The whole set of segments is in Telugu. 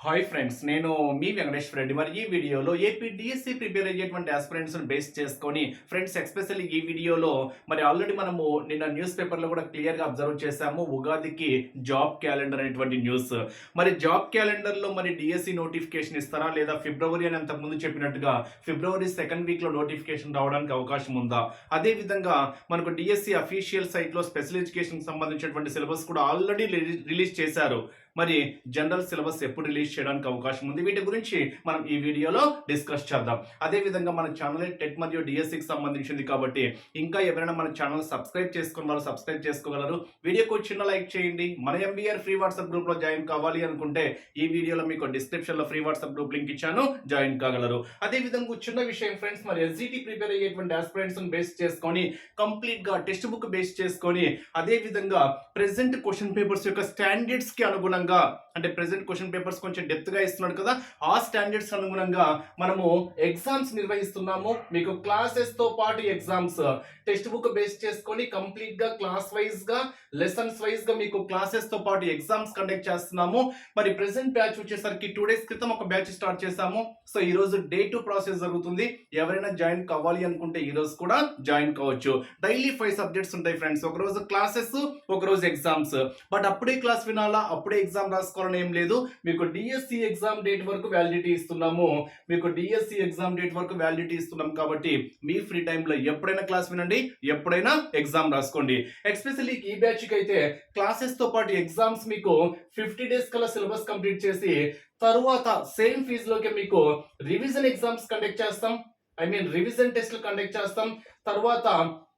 హాయ్ ఫ్రెండ్స్ నేను మీ వెంకటేశ్వర రెడ్డి మరి ఈ వీడియోలో ఏపీ డిఎస్సి ప్రిపేర్ అయ్యేటువంటి ఆస్పిరెంట్స్ బేస్ చేసుకొని ఫ్రెండ్స్ ఎక్స్పెషల్లీ ఈ వీడియోలో మరి ఆల్రెడీ మనము నిన్న న్యూస్ పేపర్లో కూడా క్లియర్గా అబ్జర్వ్ చేశాము ఉగాదికి జాబ్ క్యాలెండర్ అనేటువంటి న్యూస్ మరి జాబ్ క్యాలెండర్లో మరి డిఎస్సి నోటిఫికేషన్ ఇస్తారా లేదా ఫిబ్రవరి అని అంతకుముందు చెప్పినట్టుగా ఫిబ్రవరి సెకండ్ వీక్లో నోటిఫికేషన్ రావడానికి అవకాశం ఉందా? అదే విధంగా మనకు డిఎస్సి అఫీషియల్ సైట్లో స్పెషల్ ఎడ్యుకేషన్కి సంబంధించినటువంటి సిలబస్ కూడా ఆల్రెడీ రిలీజ్ చేశారు. మరి జనరల్ సిలబస్ ఎప్పుడు రిలీజ్ చేయడానికి అవకాశం ఉంది? వీటి గురించి మనం ఈ వీడియోలో డిస్కస్ చేద్దాం. అదే విధంగా మన ఛానల్ టెట్ మరియు డిఎస్సికి సంబంధించింది కాబట్టి ఇంకా ఎవరైనా మన ఛానల్ సబ్స్క్రైబ్ చేసుకున్న వాళ్ళు సబ్స్క్రైబ్ చేసుకోగలరు. వీడియోకు చిన్న లైక్ చేయండి. మన ఎంబీఆర్ ఫ్రీ వాట్సాప్ గ్రూప్లో జాయిన్ కావాలి అనుకుంటే ఈ వీడియోలో మీకు డిస్క్రిప్షన్లో ఫ్రీ వాట్సాప్ గ్రూప్ లింక్ ఇచ్చాను. జాయిన్ కాగలరు. అదే విధంగా చిన్న విషయం ఫ్రెండ్స్ మరి ఎస్జిటి ప్రిపేర్ అయ్యేటువంటి ఆస్పిరెంట్స్ బేస్ చేసుకొని కంప్లీట్గా టెక్స్ట్ బుక్ బేస్ చేసుకొని అదేవిధంగా ప్రెసెంట్ క్వశ్చన్ పేపర్స్ యొక్క స్టాండర్డ్స్కి అనుగుణంగా అనుగుణంగా అంటే ప్రెసెంట్ క్వశ్చన్ పేపర్స్ కొంచెం డెప్త్గా ఇస్తున్నాడు కదా ఆ స్టాండర్డ్స్ అనుగుణంగా మనము ఎగ్జామ్స్ నిర్వహిస్తున్నాము. మీకు క్లాసెస్తో పాటు ఎగ్జామ్స్ టెక్స్ట్ బుక్ బేస్ చేసుకొని కంప్లీట్గా క్లాస్ వైజ్గా లెసన్స్ వైజ్గా మీకు క్లాసెస్తో పాటు ఎగ్జామ్స్ కండక్ట్ చేస్తున్నాము. మరి ప్రెసెంట్ బ్యాచ్ వచ్చేసరికి టూ డేస్ క్రితం ఒక బ్యాచ్ స్టార్ట్ చేశాము. సో ఈ రోజు డే టు ప్రాసెస్ జరుగుతుంది. ఎవరైనా జాయిన్ కావాలి అనుకుంటే ఈ రోజు కూడా జాయిన్ కావచ్చు. డైలీ ఫైవ్ సబ్జెక్ట్స్ ఉంటాయి ఫ్రెండ్స్ ఒక రోజు క్లాసెస్ ఒక రోజు ఎగ్జామ్స్ బట్ అప్పుడే క్లాస్ వినాలా? అప్పుడే ఎగ్జామ్ ఎగ్జామ్ రాసుకోవాలని ఏం లేదు. మీకు డిఎస్సి ఎగ్జామ్ డేట్ వరకు వ్యాలిడిటీ ఇస్తున్నాము. మీకు డిఎస్సి ఎగ్జామ్ డేట్ వరకు వ్యాలిడిటీ ఇస్తున్నాం కాబట్టి మీ ఫ్రీ టైంలో ఎప్పుడైనా క్లాస్ వినండి ఎప్పుడైనా ఎగ్జామ్ రాసుకోండి. ఎస్పెషల్లీ ఈ బ్యాచ్కి అయితే క్లాసెస్తో పాటు ఎగ్జామ్స్ మీకు ఫిఫ్టీ డేస్ కల్లా సిలబస్ కంప్లీట్ చేసి తరువాత సేమ్ ఫీజులోకి మీకు రివిజన్ ఎగ్జామ్స్ కండక్ట్ చేస్తాం. ఐ మీన్ రివిజన్ టెస్ట్లు కండక్ట్ చేస్తాం. తర్వాత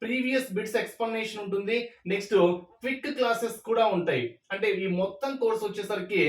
ప్రీవియస్ బిట్స్ ఎక్స్ప్లెనేషన్ ఉంటుంది. నెక్స్ట్ క్విక్ క్లాసెస్ కూడా ఉంటాయి. అంటే ఈ మొత్తం కోర్స్ వచ్చేసరికి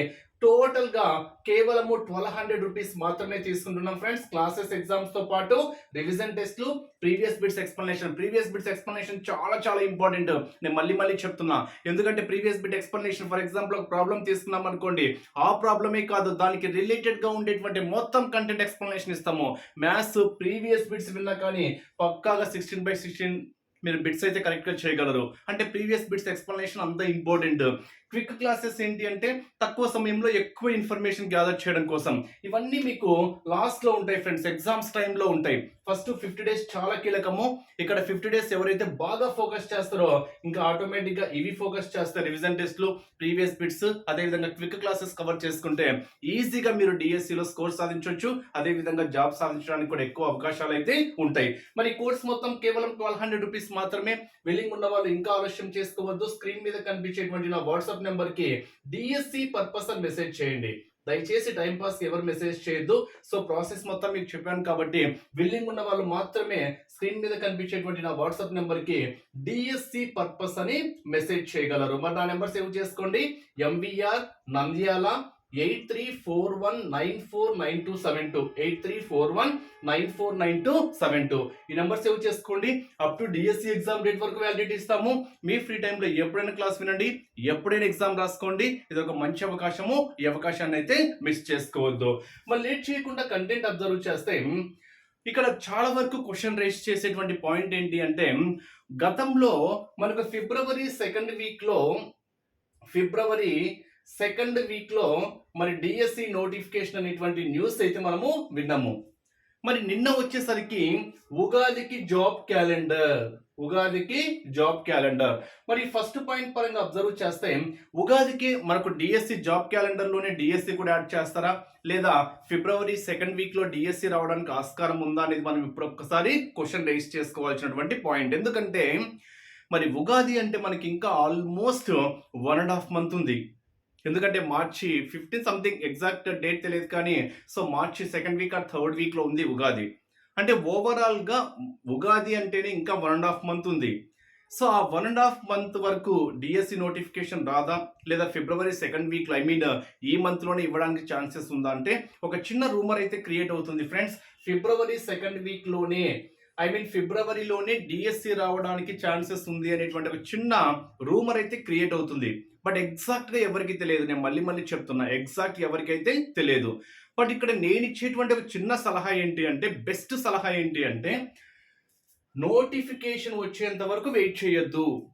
టోటల్గా కేవలము ట్వెల్వ్ హండ్రెడ్ రూపీస్ మాత్రమే తీసుకుంటున్నాం ఫ్రెండ్స్ క్లాసెస్ ఎగ్జామ్స్తో పాటు రివిజన్ టెస్ట్లు previous bits explanation previous bits explanation చాలా చాలా ఇంపార్టెంట్ నేను మళ్ళీ మళ్ళీ చెప్తున్నా. ఎందుకంటే previous bit explanation for example ఒక ప్రాబ్లం తీసుకున్నాం అనుకోండి ఆ ప్రాబ్లమే కాదు దానికి రిలేటెడ్గా ఉండేటువంటి మొత్తం కంటెంట్ ఎక్స్ప్లెనేషన్ ఇస్తాము. మ్యాథ్స్ ప్రీవియస్ బిట్స్ విన్నా కానీ పక్కాగా సిక్స్టీన్ బై సిక్స్టీన్ మీరు బిట్స్ అయితే కరెక్ట్గా చేయగలరు. అంటే ప్రీవియస్ బిట్స్ ఎక్స్ప్లెనేషన్ అంత ఇంపార్టెంట్ క్విక్ క్లాసెస్ ఏంటి అంటే తక్కువ సమయంలో ఎక్కువ ఇన్ఫర్మేషన్ గ్యాదర్ చేయడం కోసం. ఇవన్నీ మీకు లాస్ట్లో ఉంటాయి ఫ్రెండ్స్ ఎగ్జామ్స్ టైంలో ఉంటాయి. ఫస్ట్ ఫిఫ్టీ డేస్ చాలా కీలకము. ఇక్కడ ఫిఫ్టీ డేస్ ఎవరైతే బాగా ఫోకస్ చేస్తారో ఇంకా ఆటోమేటిక్గా ఇవి ఫోకస్ చేస్తారు రివిజన్ టెస్ట్లు ప్రీవియస్ బిట్స్ అదే విధంగా క్విక్ క్లాసెస్ కవర్ చేసుకుంటే ఈజీగా మీరు డిఎస్సిలో స్కోర్ సాధించవచ్చు అదే విధంగా జాబ్ సాధించడానికి కూడా ఎక్కువ అవకాశాలు అయితే ఉంటాయి. మరి కోర్స్ మొత్తం కేవలం ట్వెల్వ్ హండ్రెడ్ రూపీస్ మాత్రమే. విల్లింగ్ ఉన్న వాళ్ళు ఇంకా ఆలస్యం చేసుకోవద్దు. స్క్రీన్ మీద కనిపించేటువంటి నా వాట్సాప్ నెంబర్కి డిఎస్సి పర్పస్ అని మెసేజ్ చేయండి. దయచేసి టైం పాస్ ఎవరు మెసేజ్ చేయొద్దు. సో ప్రాసెస్ మొత్తం మీకు చెప్పాను కాబట్టి విల్లింగ్ ఉన్న వాళ్ళు మాత్రమే స్క్రీన్ మీద కనిపించేటువంటి నా వాట్సాప్ నెంబర్కి డిఎస్సి పర్పస్ అని మెసేజ్ చేయగలరు. మరి నా నెంబర్ సేవ్ చేసుకోండి. MVR Nandyal eight three four one nine four nine two seven two. Eight three four one nine four nine two seven two. ఈ నెంబర్ సేవ్ చేసుకోండి. Up to DSC exam date వరకు వ్యాలిడిటీ ఇస్తాము. మీ ఫ్రీ టైంలో ఎప్పుడైనా క్లాస్ వినండి. ఎప్పుడైనా ఎగ్జామ్ రాసుకోండి. ఇది ఒక మంచి అవకాశము. ఈ అవకాశాన్ని అయితే మిస్ చేసుకోవద్దు. మరి లేట్ చేయకుండా కంటెంట్ అబ్జర్వ్ చేస్తే ఇక్కడ చాలా వరకు క్వశ్చన్ రేస్ చేసేటువంటి పాయింట్ ఏంటి అంటే గతంలో మనకు ఫిబ్రవరి సెకండ్ వీక్లో ఫిబ్రవరి సెకండ్ వీక్లో మరి డిఎస్సి నోటిఫికేషన్ అనేటువంటి న్యూస్ అయితే మనము విన్నాము. మరి నిన్న వచ్చేసరికి ఉగాదికి జాబ్ క్యాలెండర్ ఉగాదికి జాబ్ క్యాలెండర్. మరి ఫస్ట్ పాయింట్ పరంగా అబ్జర్వ్ చేస్తే ఉగాదికి మనకు డిఎస్సి జాబ్ క్యాలెండర్లోనే డిఎస్సి కూడా యాడ్ చేస్తారా? లేదా ఫిబ్రవరి సెకండ్ వీక్లో డిఎస్సి రావడానికి ఆస్కారం ఉందా అనేది మనం ఇప్పుడు ఒక్కసారి క్వశ్చన్ రేస్ చేసుకోవాల్సినటువంటి పాయింట్. ఎందుకంటే మరి ఉగాది అంటే మనకి ఇంకా almost one and half month ఉంది. ఎందుకంటే March fifteen something exact date తెలియదు కానీ so March second week or third వీక్లో ఉంది ఉగాది. అంటే ఓవరాల్గా ఉగాది అంటేనే ఇంకా వన్ అండ్ హాఫ్ మంత్ ఉంది. సో ఆ వన్ అండ్ హాఫ్ మంత్ వరకు డిఎస్సి నోటిఫికేషన్ రాదా? లేదా ఫిబ్రవరి సెకండ్ వీక్లో ఐ మీన్ ఈ మంత్లోనే ఇవ్వడానికి ఛాన్సెస్ ఉందా? అంటే ఒక చిన్న రూమర్ అయితే క్రియేట్ అవుతుంది. ఫ్రెండ్స్ ఫిబ్రవరి సెకండ్ వీక్లోనే ఐ మీన్ ఫిబ్రవరిలోనే డిఎస్సి రావడానికి ఛాన్సెస్ ఉంది అనేటువంటి ఒక చిన్న రూమర్ అయితే క్రియేట్ అవుతుంది. బట్ ఎగ్జాక్ట్గా ఎవరికి తెలియదు. నేను మళ్ళీ మళ్ళీ చెప్తున్నా. ఎగ్జాక్ట్ ఎవరికైతే తెలియదు. బట్ ఇక్కడ నేను ఇచ్చేటువంటి ఒక చిన్న సలహా ఏంటి అంటే బెస్ట్ సలహా ఏంటి అంటే నోటిఫికేషన్ వచ్చేంత వరకు వెయిట్ చేయొద్దు.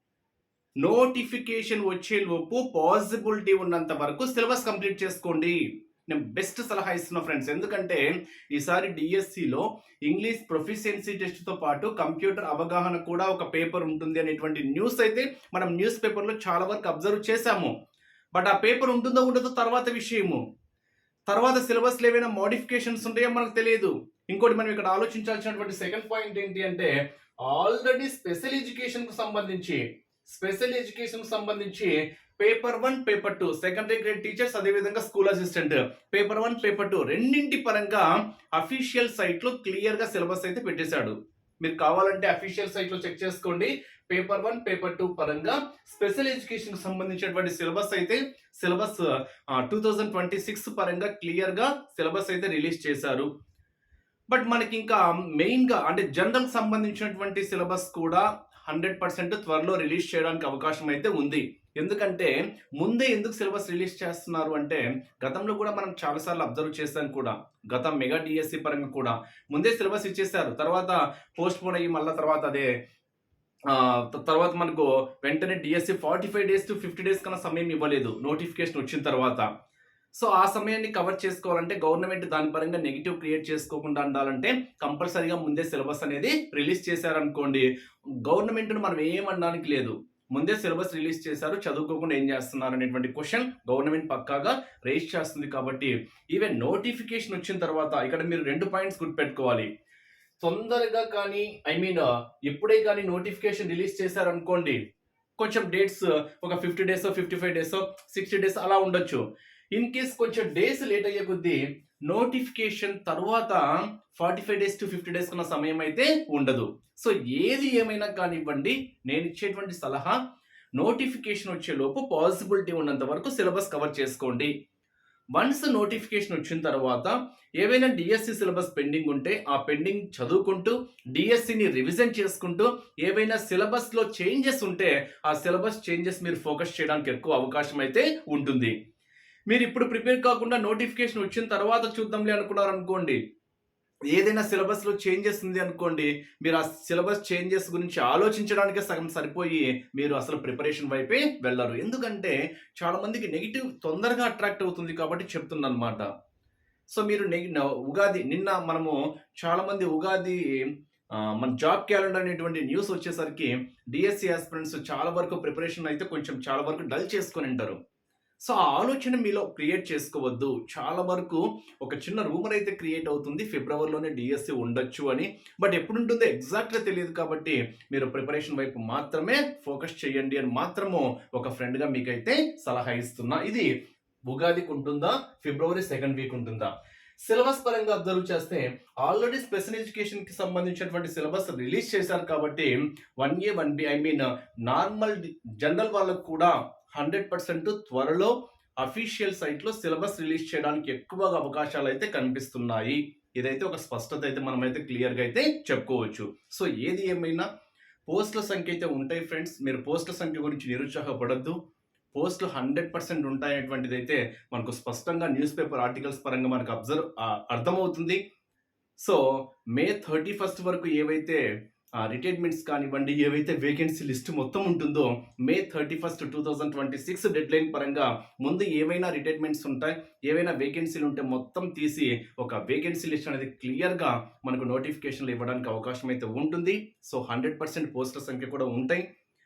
నోటిఫికేషన్ వచ్చేలోపు పాసిబిలిటీ ఉన్నంత వరకు సిలబస్ కంప్లీట్ చేసుకోండి. నేను బెస్ట్ సలహా ఇస్తున్నా ఫ్రెండ్స్ ఎందుకంటే ఈసారి డిఎస్సిలో ఇంగ్లీష్ ప్రొఫిషియన్సీ టెస్ట్తో పాటు కంప్యూటర్ అవగాహన కూడా ఒక పేపర్ ఉంటుంది అనేటువంటి న్యూస్ అయితే మనం న్యూస్ పేపర్లో చాలా వరకు అబ్జర్వ్ చేశాము. బట్ ఆ పేపర్ ఉంటుందో ఉండదో తర్వాత విషయము. తర్వాత సిలబస్లో ఏమైనా మోడిఫికేషన్స్ ఉంటాయో మనకు తెలియదు. ఇంకోటి మనం ఇక్కడ ఆలోచించాల్సినటువంటి సెకండ్ పాయింట్ ఏంటి అంటే ఆల్రెడీ స్పెషల్ ఎడ్యుకేషన్కు సంబంధించి స్పెషల్ ఎడ్యుకేషన్కు సంబంధించి paper one paper two. Secondary grade teachers అదేవిధంగా school assistant. Paper one paper two రెండింటి పరంగా అఫీషియల్ సైట్లో క్లియర్గా సిలబస్ అయితే పెట్టేశాడు. మీరు కావాలంటే అఫీషియల్ సైట్లో చెక్ చేసుకోండి. పేపర్ వన్ పేపర్ టూ పరంగా స్పెషల్ ఎడ్యుకేషన్కి సంబంధించినటువంటి సిలబస్ అయితే syllabus two thousand twenty six పరంగా క్లియర్గా సిలబస్ అయితే రిలీజ్ చేశారు. బట్ మనకి ఇంకా మెయిన్గా అంటే జనరల్ సంబంధించినటువంటి సిలబస్ కూడా హండ్రెడ్ పర్సెంట్ త్వరలో రిలీజ్ చేయడానికి అవకాశం అయితే ఉంది. ఎందుకంటే ముందే ఎందుకు సిలబస్ రిలీజ్ చేస్తున్నారు అంటే గతంలో కూడా మనం చాలాసార్లు అబ్జర్వ్ చేశాం కూడా. గత మెగా డిఎస్సి పరంగా కూడా. ముందే సిలబస్ ఇచ్చేసారు తర్వాత పోస్ట్ పోన్ అయ్యి మళ్ళీ తర్వాత అదే తర్వాత మనకు వెంటనే DSC forty five days to fifty days కన్నా సమయం ఇవ్వలేదు. నోటిఫికేషన్ వచ్చిన తర్వాత. సో ఆ సమయాన్ని కవర్ చేసుకోవాలంటే గవర్నమెంట్ దాని పరంగా నెగిటివ్ క్రియేట్ చేసుకోకుండా ఉండాలంటే కంపల్సరీగా ముందే సిలబస్ అనేది రిలీజ్ చేశారనుకోండి గవర్నమెంట్ను మనం ఏమనడానికి లేదు. ముందే సిలబస్ రిలీజ్ చేశారు. చదువుకోకుండా ఏం చేస్తున్నారు అనేటువంటి క్వశ్చన్ గవర్నమెంట్ పక్కాగా రేజ్ చేస్తుంది కాబట్టి ఈవెన్ నోటిఫికేషన్ వచ్చిన తర్వాత ఇక్కడ మీరు రెండు పాయింట్స్ గుర్తుపెట్టుకోవాలి. తొందరగా కానీ ఐ మీన్ ఎప్పుడే కానీ నోటిఫికేషన్ రిలీజ్ చేశారనుకోండి కొంచెం డేట్స్ uh, ఒక fifty days fifty five days sixty days అలా ఉండొచ్చు. ఇన్ కేస్ కొంచెం డేస్ లేట్ అయ్యే కొద్దీ నోటిఫికేషన్ తర్వాత forty five days to fifty days కన్నా సమయం అయితే ఉండదు. సో ఏది ఏమైనా కానివ్వండి నేను ఇచ్చేటువంటి సలహా నోటిఫికేషన్ వచ్చే లోపు పాసిబిలిటీ ఉన్నంత వరకు సిలబస్ కవర్ చేసుకోండి. వన్స్ నోటిఫికేషన్ వచ్చిన తర్వాత ఏవైనా డిఎస్సి సిలబస్ పెండింగ్ ఉంటే ఆ పెండింగ్ చదువుకుంటూ డిఎస్సిని రివిజన్ చేసుకుంటూ ఏవైనా సిలబస్లో చేంజెస్ ఉంటే ఆ సిలబస్ చేంజెస్ మీరు ఫోకస్ చేయడానికి ఎక్కువ అవకాశం అయితే ఉంటుంది. మీరు ఇప్పుడు ప్రిపేర్ కాకుండా నోటిఫికేషన్ వచ్చిన తర్వాత చూద్దాంలే అనుకున్నారనుకోండి ఏదైనా సిలబస్లో చేంజెస్ ఉంది అనుకోండి మీరు ఆ సిలబస్ చేంజెస్ గురించి ఆలోచించడానికే సగం సరిపోయి మీరు అసలు ప్రిపరేషన్ వైపే వెళ్ళరు. ఎందుకంటే చాలా మందికి నెగిటివ్ తొందరగా అట్రాక్ట్ అవుతుంది కాబట్టి చెప్తున్నాను అనమాట సో మీరు నెగి ఉగాది నిన్న మనము చాలా మంది ఉగాది మన జాబ్ క్యాలెండర్ అనేటువంటి న్యూస్ వచ్చేసరికి డిఎస్సి ఆస్పిరెంట్స్ చాలా వరకు ప్రిపరేషన్ అయితే కొంచెం చాలా వరకు డల్ చేసుకొని ఉంటారు. సో ఆ ఆలోచన మీలో క్రియేట్ చేసుకోవద్దు. చాలా వరకు ఒక చిన్న రూమర్ అయితే క్రియేట్ అవుతుంది. ఫిబ్రవరిలోనే డిఎస్సి ఉండొచ్చు అని. బట్ ఎప్పుడు ఉంటుందో ఎగ్జాక్ట్గా తెలియదు కాబట్టి మీరు ప్రిపరేషన్ వైపు మాత్రమే ఫోకస్ చేయండి అని మాత్రము ఒక ఫ్రెండ్గా మీకైతే సలహా ఇస్తున్నా. ఇది ఉగాదికి ఉంటుందా? ఫిబ్రవరి సెకండ్ వీక్ ఉంటుందా? సిలబస్ పరంగా అబ్జర్వ్ చేస్తే ఆల్రెడీ స్పెషల్ ఎడ్యుకేషన్కి సంబంధించినటువంటి సిలబస్ రిలీజ్ చేశారు కాబట్టి one A one B I mean normal general వాళ్ళకు కూడా హండ్రెడ్ పర్సెంట్ త్వరలో అఫీషియల్ సైట్లో సిలబస్ రిలీజ్ చేయడానికి ఎక్కువగా అవకాశాలు అయితే కనిపిస్తున్నాయి. ఇదైతే ఒక స్పష్టత అయితే మనమైతే క్లియర్గా అయితే చెప్పుకోవచ్చు. సో ఏది ఏమైనా పోస్టుల సంఖ్య అయితే ఉంటాయి ఫ్రెండ్స్. మీరు పోస్టుల సంఖ్య గురించి నిరుత్సాహపడద్దు. పోస్టులు హండ్రెడ్ పర్సెంట్ ఉంటాయనేటువంటిది అయితే మనకు స్పష్టంగా న్యూస్ పేపర్ ఆర్టికల్స్ పరంగా మనకు అబ్జర్వ్ అర్థమవుతుంది. సో మే థర్టీ ఫస్ట్ వరకు ఏవైతే రిటైర్మెంట్స్ కానివ్వండి ఏవైతే వేకెన్సీ లిస్ట్ మొత్తం ఉంటుందో May thirty first two thousand twenty six deadline పరంగా ముందు ఏవైనా రిటైర్మెంట్స్ ఉంటాయి ఏవైనా వేకెన్సీలు ఉంటే మొత్తం తీసి ఒక వేకెన్సీ లిస్ట్ అనేది క్లియర్గా మనకు నోటిఫికేషన్లు ఇవ్వడానికి అవకాశం అయితే ఉంటుంది. సో హండ్రెడ్ పర్సెంట్ పోస్టుల సంఖ్య కూడా ఉంటాయి.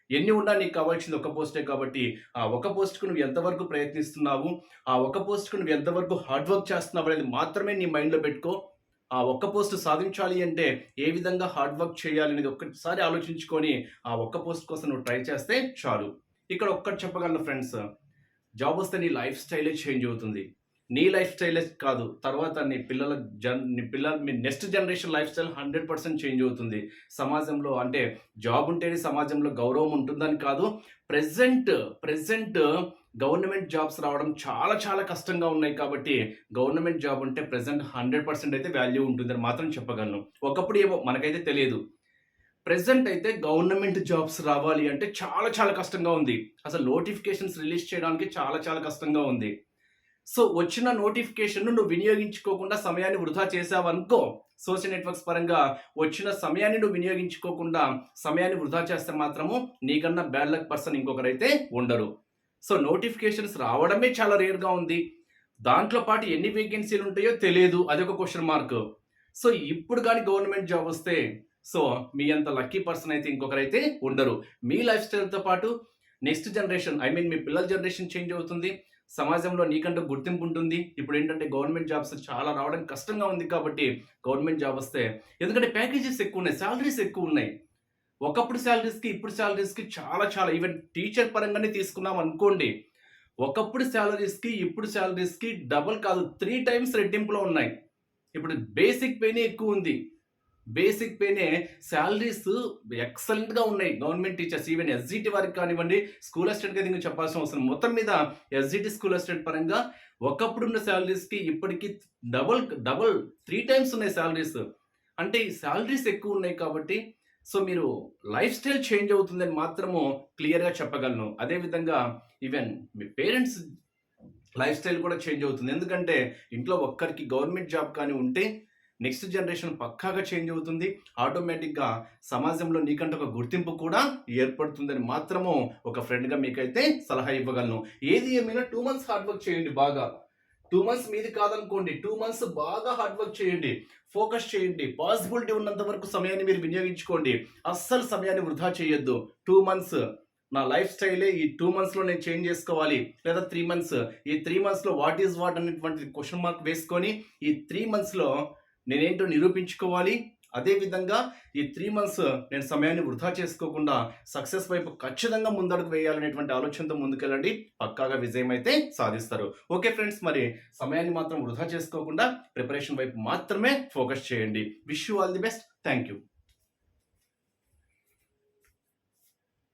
ఎన్ని ఉన్నా నీకు కావాల్సింది ఒక పోస్టే కాబట్టి ఆ ఒక పోస్ట్కు నువ్వు ఎంతవరకు ప్రయత్నిస్తున్నావు ఆ ఒక పోస్ట్కు నువ్వు ఎంతవరకు హార్డ్ వర్క్ చేస్తున్నావు అనేది మాత్రమే నీ మైండ్లో పెట్టుకో. ఆ ఒక్క పోస్ట్ సాధించాలి అంటే ఏ విధంగా హార్డ్ వర్క్ చేయాలి అనేది ఒక్కసారి ఆలోచించుకొని ఆ ఒక్క పోస్ట్ కోసం నువ్వు ట్రై చేస్తే చాలు. ఇక్కడ ఒక్కటి చెప్పగలను ఫ్రెండ్స్ జాబ్ వస్తే నీ లైఫ్ స్టైలే చేంజ్ అవుతుంది. నీ లైఫ్ స్టైలే కాదు తర్వాత నీ పిల్లల జన్ నీ పిల్లల మీ next generation lifestyle hundred percent change అవుతుంది. సమాజంలో అంటే జాబ్ ఉంటేనే సమాజంలో గౌరవం ఉంటుందని కాదు ప్రెసెంట్ ప్రెసెంట్ గవర్నమెంట్ జాబ్స్ రావడం చాలా చాలా కష్టంగా ఉన్నాయి కాబట్టి గవర్నమెంట్ జాబ్ ఉంటే ప్రెసెంట్ హండ్రెడ్ పర్సెంట్ అయితే వాల్యూ ఉంటుందని మాత్రం చెప్పగలను. ఒకప్పుడు ఏమో మనకైతే తెలియదు. ప్రెసెంట్ అయితే గవర్నమెంట్ జాబ్స్ రావాలి అంటే చాలా చాలా కష్టంగా ఉంది. అసలు నోటిఫికేషన్స్ రిలీజ్ చేయడానికి చాలా చాలా కష్టంగా ఉంది. సో వచ్చిన నోటిఫికేషన్ నువ్వు వినియోగించుకోకుండా సమయాన్ని వృధా చేసావనుకో సోషల్ నెట్వర్క్స్ పరంగా వచ్చిన సమయాన్ని నువ్వు వినియోగించుకోకుండా సమయాన్ని వృధా చేస్తే మాత్రము నీకన్నా బ్యాడ్ లక్ పర్సన్ ఇంకొకరైతే ఉండరు. సో నోటిఫికేషన్స్ రావడమే చాలా రేర్గా ఉంది. దాంట్లో పాటు ఎన్ని వేకెన్సీలు ఉంటాయో తెలియదు. అదొక క్వశ్చన్ మార్క్ సో ఇప్పుడు కానీ గవర్నమెంట్ జాబ్ వస్తే సో మీ అంత లక్కీ పర్సన్ అయితే ఇంకొకరైతే ఉండరు. మీ లైఫ్ స్టైల్తో పాటు నెక్స్ట్ జనరేషన్ ఐ మీన్ మీ పిల్లల జనరేషన్ చేంజ్ అవుతుంది. సమాజంలో నీకంటూ గుర్తింపు ఉంటుంది. ఇప్పుడు ఏంటంటే గవర్నమెంట్ జాబ్స్ చాలా రావడం కష్టంగా ఉంది కాబట్టి గవర్నమెంట్ జాబ్ వస్తే ఎందుకంటే ప్యాకేజెస్ ఎక్కువ ఉన్నాయి శాలరీస్ ఎక్కువ ఉన్నాయి. ఒకప్పుడు శాలరీస్కి ఇప్పుడు శాలరీస్కి చాలా చాలా ఈవెన్ టీచర్ పరంగానే తీసుకున్నాం అనుకోండి ఒకప్పుడు శాలరీస్కి ఇప్పుడు శాలరీస్కి డబుల్ కాదు త్రీ టైమ్స్ రెట్టింపులో ఉన్నాయి. ఇప్పుడు బేసిక్ పేనే ఎక్కువ ఉంది. బేసిక్ పేనే శాలరీస్ ఎక్సలెంట్గా ఉన్నాయి. గవర్నమెంట్ టీచర్స్ ఈవెన్ ఎస్జిటి వారికి కానివ్వండి స్కూల్ అసిస్టెంట్గా దీనికి చెప్పాల్సిన అవసరం. మొత్తం మీద ఎస్జిటి స్కూల్ అసిస్టెంట్ పరంగా ఒకప్పుడున్న శాలరీస్కి ఇప్పటికి డబుల్ డబుల్ త్రీ టైమ్స్ ఉన్నాయి శాలరీస్ అంటే ఈ శాలరీస్ ఎక్కువ ఉన్నాయి కాబట్టి సో మీరు లైఫ్ స్టైల్ చేంజ్ అవుతుందని మాత్రము క్లియర్గా చెప్పగలను. అదేవిధంగా ఈవెన్ మీ పేరెంట్స్ లైఫ్ స్టైల్ కూడా చేంజ్ అవుతుంది. ఎందుకంటే ఇంట్లో ఒక్కరికి గవర్నమెంట్ జాబ్ కానీ ఉంటే నెక్స్ట్ జనరేషన్ పక్కాగా చేంజ్ అవుతుంది. ఆటోమేటిక్గా సమాజంలో నీకంటే ఒక గుర్తింపు కూడా ఏర్పడుతుందని మాత్రము ఒక ఫ్రెండ్గా మీకైతే సలహా ఇవ్వగలను. ఏది ఏమైనా టూ మంత్స్ హార్డ్ వర్క్ చేయండి బాగా. టూ మంత్స్ మీది కాదనుకోండి. టూ మంత్స్ బాగా హార్డ్ వర్క్ చేయండి. ఫోకస్ చేయండి. పాసిబిలిటీ ఉన్నంత వరకు సమయాన్ని మీరు వినియోగించుకోండి. అస్సలు సమయాన్ని వృధా చేయొద్దు. టూ మంత్స్ నా లైఫ్ స్టైలే ఈ టూ మంత్స్లో నేను చేంజ్ చేసుకోవాలి. లేదా త్రీ మంత్స్ ఈ త్రీ మంత్స్లో వాట్ ఈజ్ వాట్ అనేటువంటి క్వశ్చన్ మార్క్ వేసుకొని ఈ త్రీ మంత్స్లో నేనేంటో నిరూపించుకోవాలి. అదేవిధంగా ఈ త్రీ మంత్స్ నేను సమయాన్ని వృధా చేసుకోకుండా సక్సెస్ వైపు ఖచ్చితంగా ముందడుగు వేయాలనేటువంటి ఆలోచనతో ముందుకెళ్ళండి. పక్కాగా విజయం అయితే సాధిస్తారు. ఓకే ఫ్రెండ్స్ మరి సమయాన్ని మాత్రం వృధా చేసుకోకుండా ప్రిపరేషన్ వైపు మాత్రమే ఫోకస్ చేయండి. Wish you all the best thank you